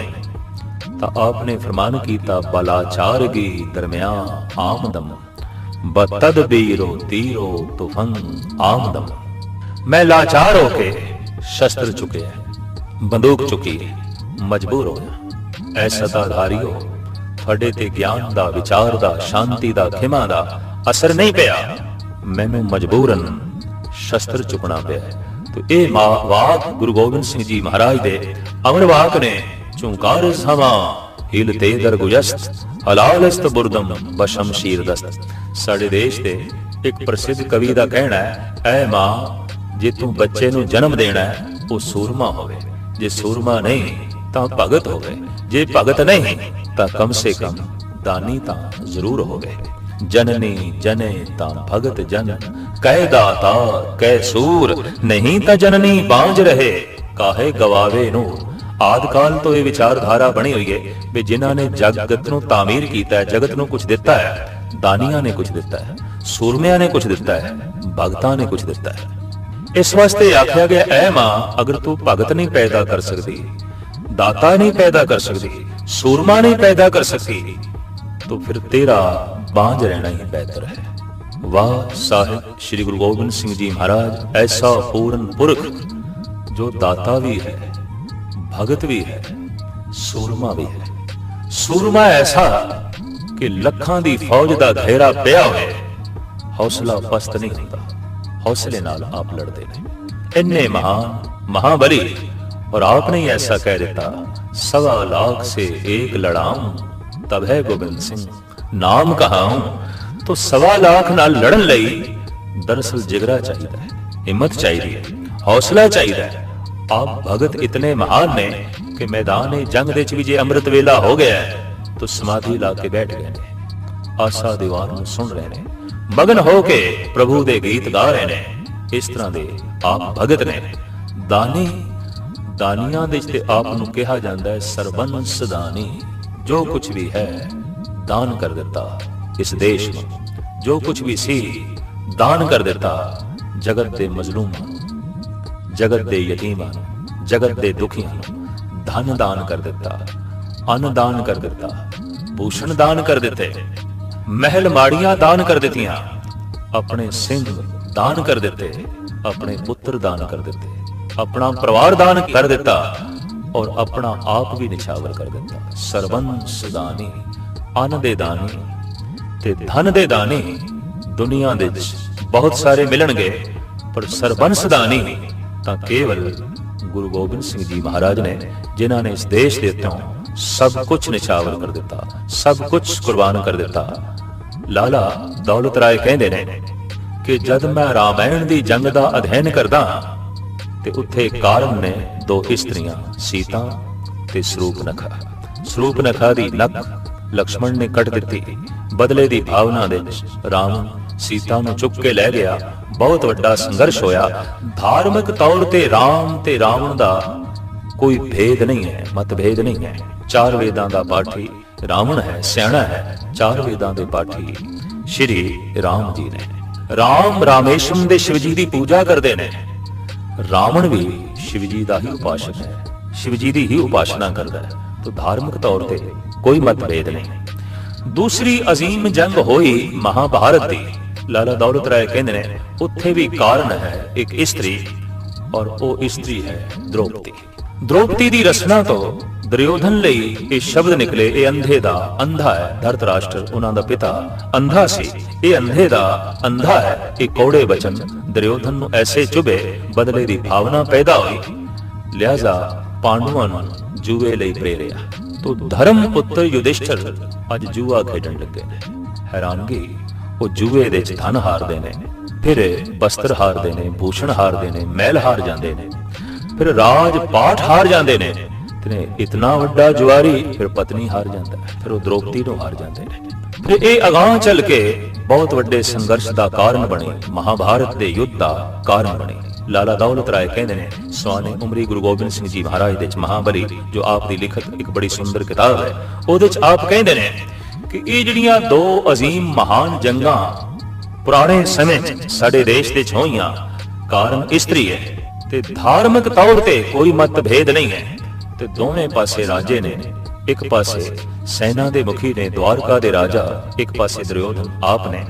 ਤਾਂ ਆਪ ਨੇ ਫਰਮਾਨ ਕੀਤਾ ਬਲਾਚਾਰਗੀ ਦਰਮਿਆਨ ਆਮਦਮ ਬਤਦਬੀਰੋ ਤੀਰੋ ਤੁਫੰ ਆਮਦਮ। ਮੈਂ ਲਾਚਾਰ ਹੋ ਕੇ ਸ਼ਸਤਰ ਚੁੱਕਿਆ, ਬੰਦੂਕ ਚੁੱਕੀ, ਮਜਬੂਰ ਹੋਇਆ। ਐ ਸਤਾਧਾਰੀਓ ਤੁਹਾਡੇ ਤੇ ਗਿਆਨ ਦਾ, ਵਿਚਾਰ ਦਾ, ਸ਼ਾਂਤੀ ਦਾ, ਖਿਮਾ ਦਾ ਅਸਰ ਨਹੀਂ ਪਿਆ। ਮੈਨੂੰ ਮਜਬੂਰਨ ਸ਼ਸਤਰ ਚੁੱਕਣਾ ਪਿਆ। ਤੇ ਇਹ ਮਾ ਗੁਰੂ ਗੋਬਿੰਦ ਸਿੰਘ ਜੀ ਮਹਾਰਾਜ ਦੇ ਅਮਰ ਵਾਕ ਨੇ ਚੁੰਕਾਰ ਸਵਾ ਹਿਲ ਤੇ ਦਰਗੁਜਸਤ, ਹਲਾਲਸਤ ਬੁਰਦਮ ਬਸ਼ਮਸ਼ੀਰ ਦਸਤ ਸਾਡੇ ਦੇਸ਼ ਦੇ ਇੱਕ ਪ੍ਰਸਿੱਧ ਕਵੀ ਦਾ ਕਹਿਣਾ ਹੈ, ਐ ਮਾਂ, ਜੇ ਤੂੰ ਬੱਚੇ ਨੂੰ ਜਨਮ ਦੇਣਾ ਹੈ, ਉਹ ਸੂਰਮਾ ਹੋਵੇ। ਜੇ ਸੂਰਮਾ ਨਹੀਂ, ਤਾਂ ਭਗਤ ਹੋਵੇ। ਜੇ ਭਗਤ ਨਹੀਂ, ਤਾਂ ਕਮ ਸੇ ਕਮ ਦਾਨੀ ਤਾਂ ਜ਼ਰੂਰ ਹੋਵੇ। ਜਨਨੀ ਜਨੇ ਤਾਂ ਭਗਤ ਜਨ। ਕਹਿ ਦਾਤਾ, ਕਹਿ ਸੂਰ, ਨਹੀਂ ਤਾਂ ਜਨਨੀ ਬਾਂਝ ਰਹੇ। ਕਾਹੇ ਗਵਾਵੇ ਨੂੰ ਆਦ ਕਾਲ ਤੋਂ ਇਹ ਵਿਚਾਰਧਾਰਾ ਬਣੀ ਹੋਈ ਹੈ ਵੀ ਜਿਨ੍ਹਾਂ ਨੇ ਜਗਤ ਨੂੰ ਤਾਮੀਰ ਕੀਤਾ ਹੈ, ਜਗਤ ਨੂੰ ਕੁਝ ਦਿੱਤਾ ਹੈ। ਦਾਨੀਆਂ ਨੇ ਕੁਝ ਦਿੱਤਾ ਹੈ, ਸੂਰਮਿਆਂ ਨੇ ਕੁਝ ਦਿੱਤਾ ਹੈ, ਭਗਤਾਂ ਨੇ ਕੁਝ ਦਿੱਤਾ ਹੈ। ਇਸ ਵਾਸਤੇ ਆਖਿਆ ਗਿਆ, ਐ ਮਾਂ, ਅਗਰ ਤੂੰ ਭਗਤ ਨਹੀਂ ਪੈਦਾ ਕਰ ਸਕਦੀ, ਦਾਤਾ ਨਹੀਂ ਪੈਦਾ ਕਰ ਸਕਦੀ, ਸੂਰਮਾ ਨਹੀਂ ਪੈਦਾ ਕਰ ਸਕਦੀ तो फिर तेरा बांझ रहना ही बेहतर है वाह साहिब श्री गुरु गोबिंद सिंह जी महाराज ऐसा पूर्ण पुरख जो दाता भी है भगत भी है सूरमा भी है सूरमा ऐसा ਕਿ ਲੱਖਾਂ ਦੀ ਫੌਜ ਦਾ ਘੇਰਾ ਪਿਆ ਹੋਵੇ ਹੌਸਲਾ ਪਸਤ ਨਹੀਂ ਹੁੰਦਾ ਹੌਸਲੇ ਨਾਲ ਆਪ ਲੜਦੇ ਨੇ ਇੰਨੇ ਮਹਾਨ ਮਹਾਬਲੀ और आपने ही ऐसा कह देता सवा लाख से एक लड़ाऊं ਤਬ ਹੈ ਗੋਬਿੰਦ ਸਿੰਘ। ਨਾਮ ਕਹਾਉ ਤੋ ਸਵਾ ਲੱਖ ਨਾਲ ਲੜਨ ਲਈ ਦਰਸਲ ਜਿਗਰਾ ਚਾਹੀਦਾ ਹੈ, ਹਿੰਮਤ ਚਾਹੀਦੀ ਹੈ, ਹੌਸਲਾ ਚਾਹੀਦਾ ਹੈ। ਆਪ ਭਗਤ ਇਤਨੇ ਮਹਾਨ ਨੇ ਕਿ ਮੈਦਾਨ ਜੰਗ ਦੇ ਚ ਵੀ ਜੇ ਅੰਮ੍ਰਿਤ ਵੇਲਾ ਹੋ ਗਿਆ ਤੋ ਸਮਾਧੀ ਲਾ ਕੇ ਬੈਠ ਗਏ ਨੇ। ਆਸਾ ਦੀਵਾਨ ਨੂੰ ਸੁਣ ਰਹੇ ਨੇ। ਮਗਨ ਹੋ ਕੇ ਪ੍ਰਭੂ ਦੇ ਗੀਤ ਗਾ ਰਹੇ ਨੇ। ਇਸ ਤਰ੍ਹਾਂ ਦੇ ਆਪ ਭਗਤ ਨੇ ਦਾਨੀ, ਦਾਨੀਆਂ ਦੇ ਤੇ ਆਪ ਨੂੰ ਕਿਹਾ ਜਾਂਦਾ ਹੈ, ਸਰਬੰਸ ਦਾਨੀ। ਜੋ ਕੁਝ ਵੀ ਹੈ, ਦਾਨ ਕਰ ਦਿੱਤਾ ਇਸ ਦੇਸ਼ ਨੂੰ। ਜੋ ਕੁਝ ਵੀ ਸੀ, ਦਾਨ ਕਰ ਦਿੱਤਾ ਜਗਤ ਦੇ ਮਜ਼ਲੂਮਾਂ ਜਗਤ ਦੇ ਯਤੀਮਾਂ ਜਗਤ ਦੇ ਦੁਖੀਆਂ ਨੂੰ। ਧਨ ਦਾਨ ਕਰ ਦਿੱਤਾ, ਅੰਨ ਦਾਨ ਕਰ ਦਿੱਤਾ, ਭੂਸ਼ਣ ਦਾਨ ਕਰ ਦਿੱਤੇ, ਮਹਿਲ ਮਾੜੀਆਂ ਦਾਨ ਕਰ ਦਿੱਤੀਆਂ, ਆਪਣੇ ਸਿੰਘ ਦਾਨ ਕਰ ਦਿੱਤੇ, ਆਪਣੇ ਪੁੱਤਰ ਦਾਨ ਕਰ ਦਿੱਤੇ, ਆਪਣਾ ਪਰਿਵਾਰ ਦਾਨ ਕਰ ਦਿੱਤਾ। ਔਰ ਆਪਣਾ ਆਪ ਵੀ ਨਿਛਾਵਰ ਕਰ ਦਿੱਤਾ। ਸਰਬੰਸ ਦਾਨੀ ਅੰਨ ਦੇ ਦਾਨੀ ਤੇ ਧਨ ਦੇ ਦਾਨੀ ਦੁਨੀਆ ਦੇ ਵਿੱਚ ਬਹੁਤ ਸਾਰੇ ਮਿਲਣਗੇ, ਪਰ ਸਰਬੰਸ ਦਾਨੀ ਤਾਂ ਕੇਵਲ ਗੁਰੂ ਗੋਬਿੰਦ ਸਿੰਘ ਜੀ ਮਹਾਰਾਜ ਨੇ, ਜਿਨ੍ਹਾਂ ਨੇ ਇਸ ਦੇਸ਼ ਦੇ ਤੋਂ ਸਭ ਕੁਝ ਨਿਛਾਵਰ ਕਰ ਦਿੱਤਾ, ਸਭ ਕੁਝ ਕੁਰਬਾਨ ਕਰ ਦਿੱਤਾ। ਲਾਲਾ ਦੌਲਤ ਰਾਏ ਕਹਿੰਦੇ ਨੇ ਕਿ ਜਦ ਮੈਂ ਰਾਮਾਇਣ ਦੀ ਜੰਗ ਦਾ ਅਧਿਐਨ ਕਰਦਾ ਤੇ ਉੱਥੇ ਕਾਰਨ ਨੇ ਦੋ ਇਸਤਰੀਆਂ, ਸੀਤਾ ਤੇ ਸਰੂਪਨਖਾ। ਸਰੂਪਨਖਾ ਦੀ ਨਖ ਲਕਸ਼ਮਣ ਨੇ ਕੱਟ ਦਿੱਤੀ। ਬਦਲੇ ਦੀ ਭਾਵਨਾ ਦੇ ਵਿੱਚ ਰਾਮ ਸੀਤਾ ਨੂੰ ਚੁੱਕ ਕੇ ਲੈ ਗਿਆ। ਬਹੁਤ ਵੱਡਾ ਸੰਘਰਸ਼ ਹੋਇਆ। ਧਾਰਮਿਕ ਤੌਰ ਤੇ ਰਾਮ ਤੇ ਰਾਵਣ ਦਾ ਕੋਈ ਭੇਦ ਨਹੀਂ ਹੈ, ਮਤਭੇਦ ਨਹੀਂ ਹੈ। ਚਾਰ ਵੇਦਾਂ ਦਾ ਪਾਠੀ ਰਾਵਣ ਹੈ, ਸਿਆਣਾ ਹੈ। ਚਾਰ ਵੇਦਾਂ ਦੇ ਪਾਠੀ ਸ਼੍ਰੀ ਰਾਮ ਜੀ ਨੇ। ਰਾਮ ਰਾਮੇਸ਼ਮ ਦੇ ਸ਼ਿਵ ਜੀ ਦੀ ਪੂਜਾ ਕਰਦੇ ਨੇ। ਰਾਵਣ ਵੀ ਸ਼ਿਵ ਦਾ ਹੀ ਉਪਾਸ਼ਕ ਹੈ। ਸ਼ਿਵ ਦੀ ਹੀ ਉਪਾਸ਼ਨਾ ਕਰਦਾ ਹੈ। ਤਾਂ ਧਾਰਮਿਕ ਤੌਰ ਤੇ ਕੋਈ ਮਤਭੇਦ ਨਹੀਂ। ਦੂਸਰੀ ਅਜ਼ੀਮ ਜੰਗ ਹੋਈ ਮਹਾਭਾਰਤ ਦੀ। ਲਾਲਾ ਦੌਲਤ ਰਾਏ ਕਹਿੰਦੇ ਨੇ, ਉੱਥੇ ਵੀ ਕਾਰਨ ਹੈ ਇੱਕ ਇਸਤਰੀ ਔਰ ਉਹ ਇਸਤਰੀ ਹੈ ਦ੍ਰੋਪਦੀ। ਦ੍ਰੋਪਦੀ ਦੀ ਰਚਨਾ ਤੋਂ ਦੁਰਯੋਧਨ ਲਈ ਇਹ ਸ਼ਬਦ ਨਿਕਲੇ, ਇਹ ਅੰਧੇ ਦਾ, ਅੰਧਾ ਹੈ, ਧਰਤਰਾਸ਼ਟਰ, ਉਹਨਾਂ ਦਾ ਪਿਤਾ। ਅੰਧਾ ਸੀ, ਇਹ ਅੰਧੇ ਦਾ, ਅੰਧਾ ਹੈ, ਇਹ ਕੌੜੇ ਬਚਨ ਦੁਰਯੋਧਨ ਨੂੰ ਐਸੇ ਚੁਭੇ, ਬਦਲੇ ਦੀ ਭਾਵਨਾ ਪੈਦਾ ਹੋਈ। ਲਿਆਜ਼ਾ ਪਾਂਡਵਾਂ ਨੂੰ ਜੂਏ ਲਈ ਪ੍ਰੇਰਿਆ। ਤੋ ਧਰਮ ਪੁੱਤਰ ਯੁਧਿਸ਼ਠਰ ਅੱਜ ਜੂਆ ਖੇਡਣ ਲੱਗੇ ਨੇ। ਹੈਰਾਨਗੀ, ਉਹ ਜੂਏ ਦੇ ਚ ਧਨ ਹਾਰਦੇ ਨੇ, ਫਿਰ ਬਸਤਰ ਹਾਰਦੇ ਨੇ, ਭੂਸ਼ਣ ਹਾਰਦੇ ਨੇ, ਮਹਿਲ ਹਾਰ ਜਾਂਦੇ ਨੇ, ਫਿਰ ਰਾਜ ਪਾਠ ਹਾਰ ਜਾਂਦੇ ਨੇ। ਤੇ ਇਤਨਾ ਵੱਡਾ ਜੁਆਰੀ, ਫਿਰ ਪਤਨੀ ਹਾਰ ਜਾਂਦਾ ਹੈ ਫਿਰ ਉਹ ਦ੍ਰੋਪਦੀ ਨੂੰ ਹਾਰ ਜਾਂਦੇ ਨੇ। ਫਿਰ ਇਹ ਅਗਾਹ ਚੱਲ ਕੇ ਬਹੁਤ ਵੱਡੇ ਸੰਘਰਸ਼ ਦਾ ਕਾਰਨ ਬਣੇ, ਮਹਾਭਾਰਤ ਦੇ ਯੁੱਧ ਦਾ ਕਾਰਨ ਬਣੇ। ਲਾਲਾ ਦੌਲਤ ਰਾਏ ਕਹਿੰਦੇ ਨੇ, ਸਵਾਨੇ ਉਮਰੀ ਗੁਰੂ ਗੋਬਿੰਦ ਸਿੰਘ ਜੀ ਮਹਾਰਾਜ ਦੇ ਚ ਮਹਾਬਲੀ, ਜੋ ਆਪ ਦੀ ਲਿਖਤ ਇੱਕ ਬੜੀ ਸੁੰਦਰ ਕਿਤਾਬ ਹੈ, ਉਹਦੇ ਚ ਆਪ ਕਹਿੰਦੇ ਨੇ ਕਿ ਇਹ ਜਿਹੜੀਆਂ ਦੋ ਅਜ਼ੀਮ ਮਹਾਨ ਜੰਗਾਂ ਪੁਰਾਣੇ ਸਮੇਂ 'ਚ ਸਾਡੇ ਦੇਸ਼ ਦੇ 'ਚ ਹੋਈਆਂ, ਕਾਰਨ ਇਸਤਰੀ ਹੈ। ਤੇ ਧਾਰਮਿਕ ਤੌਰ ਤੇ ਕੋਈ ਮਤਭੇਦ ਨਹੀਂ ਹੈ। ਤੇ ਦੋਵੇਂ ਪਾਸੇ ਰਾਜੇ ਨੇ। ਇੱਕ ਪਾਸੇ ਸੈਨਾ ਦੇ ਮੁਖੀ ਨੇ ਦਵਾਰਕਾ ਦੇ ਰਾਜਾ, ਇੱਕ ਪਾਸੇ ਦੁਰਯੋਧਨ ਆਪ ਨੇ,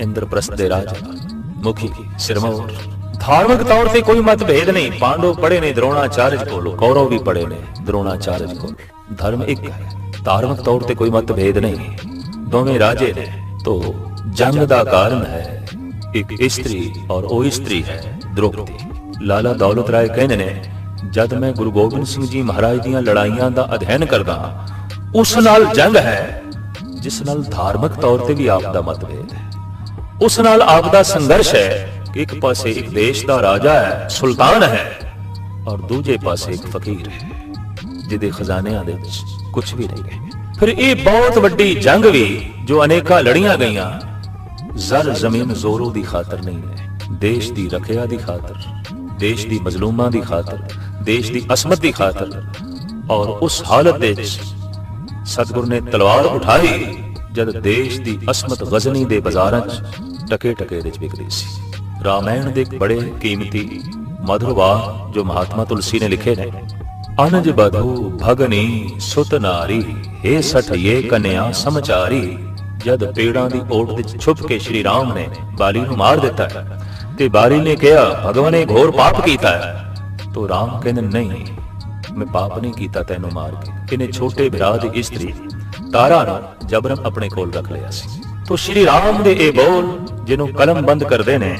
ਇੰਦਰਪ੍ਰਸਥ ਦੇ ਰਾਜਾ। ਮੁਖੀ ਸਿਰਮੌਰ, ਧਾਰਮਿਕ ਤੌਰ ਤੇ ਕੋਈ ਮਤਭੇਦ ਨਹੀਂ, ਪਾਂਡਵ ਪੜੇ ਨੇ ਦ੍ਰੋਣਾਚਾਰਜ ਕੋਲ, ਕੌਰਵ ਵੀ ਪੜੇ ਨੇ ਦ੍ਰੋਣਾਚਾਰਜ ਕੋਲ। ਧਰਮ ਇੱਕ ਹੈ, ਧਾਰਮਿਕ ਤੌਰ ਤੇ ਕੋਈ ਮਤਭੇਦ ਨਹੀਂ। ਦੋਵੇਂ ਰਾਜੇ ਨੇ, ਤੋ ਜੰਗ ਦਾ ਕਾਰਨ ਹੈ। ਇੱਕ ਇਸਤਰੀ ਔਰ ਉਹ ਇਸਤਰੀ ਹੈ, ਦ੍ਰੋਪਦੀ। ਲਾਲਾ ਦੌਲਤ ਰਾਏ ਕਹਿੰਦੇ ਨੇ ਜਦ ਮੈਂ ਗੁਰੂ ਗੋਬਿੰਦ ਸਿੰਘ ਜੀ ਮਹਾਰਾਜ ਦੀਆਂ ਲੜਾਈਆਂ ਦਾ ਅਧਿਐਨ ਕਰਦਾ ਹਾਂ, ਉਸ ਨਾਲ ਜੰਗ ਹੈ, ਜਿਸ ਨਾਲ ਧਾਰਮਿਕ ਤੌਰ ਤੇ ਵੀ ਆਪ ਦਾ ਮਤਭੇਦ ਹੈ ਉਸ ਨਾਲ ਆਪ ਦਾ ਸੰਘਰਸ਼ ਹੈ ਇੱਕ ਪਾਸੇ ਇੱਕ ਦੇਸ਼ ਦਾ ਰਾਜਾ ਹੈ, ਸੁਲਤਾਨ ਹੈ, ਔਰ ਦੂਜੇ ਪਾਸੇ ਇੱਕ ਫਕੀਰ ਹੈ, ਜਿਹਦੇ ਖਜ਼ਾਨਿਆਂ ਦੇ ਵਿੱਚ ਕੁਝ ਵੀ ਨਹੀਂ ਹੈ। ਫਿਰ ਇਹ ਬਹੁਤ ਵੱਡੀ ਜੰਗ ਵੀ ਜੋ ਅਨੇਕਾਂ ਲੜੀਆਂ ਗਈਆਂ, ਜ਼ਰ ਜ਼ਮੀਨ ਜ਼ੋਰੋ ਦੀ ਖਾਤਰ ਨਹੀਂ ਹੈ, ਦੇਸ਼ ਦੀ ਰੱਖਿਆ ਦੀ ਖਾਤਰ, ਦੇਸ਼ ਦੀ ਮਜ਼ਲੂਮਾਂ ਦੀ ਖਾਤਰ ਦੇਸ਼ ਦੀ ਅਸਮਤ ਦੀ ਖਾਤਰ ਔਰ ਉਸ ਹਾਲਤ ਦੇ ਵਿੱਚ ਸਤਿਗੁਰ ਨੇ ਤਲਵਾਰ ਉਠਾਈ ਜਦ ਦੇਸ਼ ਦੀ ਅਸਮਤ ਗਜ਼ਨੀ ਦੇ ਬਾਜ਼ਾਰਾਂ 'ਚ ਟਕੇ ਟਕੇ ਵਿੱਚ ਵਿਕਦੀ ਸੀ। ਰਾਮਾਇਣ ਦੇ ਇੱਕ ਬੜੇ ਕੀਮਤੀ ਮਧੁਰ ਜੋ ਮਹਾਤਮਾ ਤੁਲਸੀ ਨੇ ਲਿਖੇ ਨੇ ਅਨਜ ਬਧੂ ਭਗਨੀ ਸੁਤ ਨਾਰੀ ਏ ਸਠਏ ਕਨਿਆ ਸਮਚਾਰੀ, ਜਦ ਪੇੜਾਂ ਦੀ ਓਟ ਵਿੱਚ ਛੁਪ ਕੇ ਸ਼੍ਰੀ ਰਾਮ ਨੇ ਬਾਲੀ ਨੂੰ ਮਾਰ ਦਿੱਤਾ ਤੇ ਬਾਲੀ ਨੇ ਕਿਹਾ, ਭਗਵਾਨ ਨੇ ਘੋਰ ਪਾਪ ਕੀਤਾ ਹੈ। ਤੋ ਰਾਮ ਕਹਿੰਦੇ ਨਹੀਂ, ਮੈਂ ਪਾਪ ਨਹੀਂ ਕੀਤਾ ਤੈਨੂੰ ਮਾਰ ਕੇ। ਇਹਨੇ ਛੋਟੇ ਭਰਾ ਦੀ ਇਸਤਰੀ ਤਾਰਾ ਨੂੰ ਜਬਰਨ ਆਪਣੇ ਕੋਲ ਰੱਖ ਲਿਆ ਸੀ। ਤੋ ਸ਼੍ਰੀ ਰਾਮ ਦੇ ਇਹ ਬੋਲ, ਜਿਹਨੂੰ ਕਲਮ ਬੰਦ ਕਰਦੇ ਨੇ,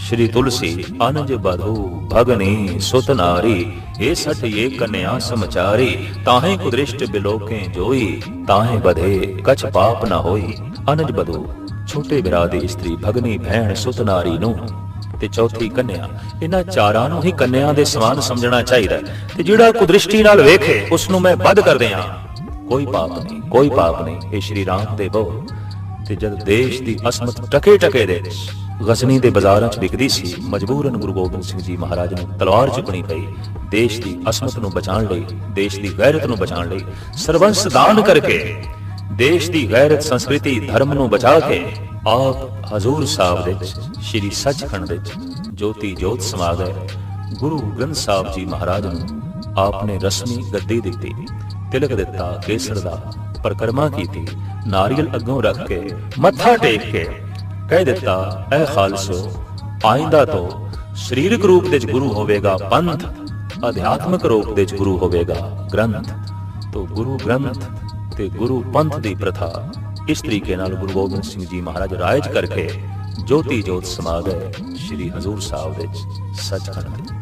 ਸ਼੍ਰੀ ਤੁਲਸੀ ਅਨਜ ਬਧੂ ਭਗਨੀ ਸੁਤ ਨਾਰੀ ਇਹ ਸਠ ਇਹ ਕਨਿਆ ਸਮਚਾਰੀ, ਤਾਹੇ ਕੁਦ੍ਰਿਸ਼ਟ ਬਿਲੋਕੇ ਜੋਈ, ਤਾਹੇ ਬਧੇ ਕਛ ਪਾਪ ਨਾ ਹੋਈ। ਅਨਜ ਬਧੂ, ਛੋਟੇ ਭਰਾ ਦੀ ਇਸਤਰੀ ਭਗਨੀ ਭੈਣ ਸੁਤ ਨਾਰੀ ਨੂੰ ਤੇ ਚੌਥੀ ਕੰਨਿਆ। ਇਹਨਾਂ ਚਾਰਾਂ ਨੂੰ ਹੀ ਕੰਨਿਆਂ ਦੇ ਸਮਾਨ ਸਮਝਣਾ ਚਾਹੀਦਾ ਹੈ। ਤੇ ਜਿਹੜਾ ਕੁਦ੍ਰਿਸ਼ਟੀ ਨਾਲ ਵੇਖੇ ਉਸ ਨੂੰ ਮੈਂ ਵੱਧ ਕਰ ਦਿਆਂ। ਕੋਈ ਪਾਪ ਨਹੀਂ, ਕੋਈ ਪਾਪ ਨਹੀਂ, ਇਹ ਸ਼੍ਰੀ ਰਾਮ ਦੇ ਬੋਲ ਤੇ ਜਦ ਦੇਸ਼ ਦੀ ਅਸਮਤ ਟਕੇ ਟਕੇ ਦੇ ਗਜ਼ਨੀ ਦੇ ਬਾਜ਼ਾਰਾਂ 'ਚ ਵਿਕਦੀ ਸੀ, ਮਜਬੂਰਨ ਗੁਰੂ ਗੋਬਿੰਦ ਸਿੰਘ ਜੀ ਮਹਾਰਾਜ ਨੂੰ ਤਲਵਾਰ ਚੁੱਕਣੀ ਪਈ। ਦੇਸ਼ ਦੀ ਅਸਮਤ ਨੂੰ ਬਚਾਉਣ ਲਈ, ਦੇਸ਼ ਦੀ ਗੈਰਤ ਨੂੰ ਬਚਾਉਣ ਲਈ ਸਰਵੰਸ ਦਾਨ ਕਰਕੇ, ਦੇਸ਼ ਦੀ ਗੈਰਤ ਸੰਸਕ੍ਰਿਤੀ, ਧਰਮ ਨੂੰ ਬਚਾ ਕੇ ਆਪ ਹਜ਼ੂਰ ਸਾਹਿਬ ਦੇ ਵਿੱਚ, ਸ਼੍ਰੀ ਸੱਚਖੰਡ ਵਿੱਚ ਜੋਤੀ ਜੋਤ ਸਮਾ ਗਏ ਗੁਰੂ ਗ੍ਰੰਥ ਸਾਹਿਬ ਜੀ ਮਹਾਰਾਜ ਨੂੰ ਆਪਨੇ ਰਸਮੀ ਗੱਦੀ ਦਿੱਤੀ, ਤਿਲਕ ਦਿੱਤਾ, ਕੇਸਰ ਦਾ ਪਰਕਰਮਾ ਕੀਤੀ, ਨਾਰੀਅਲ ਅੱਗੋਂ ਰੱਖ ਕੇ ਮੱਥਾ ਟੇਕ ਕੇ ਕਹਿ ਦਿੱਤਾ, ਐ ਖਾਲਸੋ, ਆਇੰਦਾ ਤੋਂ ਸਰੀਰਕ ਰੂਪ ਵਿੱਚ ਗੁਰੂ ਹੋਵੇਗਾ ਪੰਥ, ਅਧਿਆਤਮਿਕ ਰੂਪ ਵਿੱਚ ਗੁਰੂ ਹੋਵੇਗਾ ਗ੍ਰੰਥ। ਤੋਂ ਗੁਰੂ ਗ੍ਰੰਥ ਤੇ ਗੁਰੂ ਪੰਥ ਦੀ ਪ੍ਰਥਾ ਇਸ ਤਰੀਕੇ ਨਾਲ ਗੁਰੂ ਗੋਬਿੰਦ ਸਿੰਘ ਜੀ ਮਹਾਰਾਜ ਰਾਇਜ ਕਰਕੇ ਜੋਤੀ ਜੋਤ ਸਮਾ ਗਏ, ਸ੍ਰੀ ਹਜ਼ੂਰ ਸਾਹਿਬ ਵਿੱਚ ਸੱਚਖੰਡ ਵਿੱਚ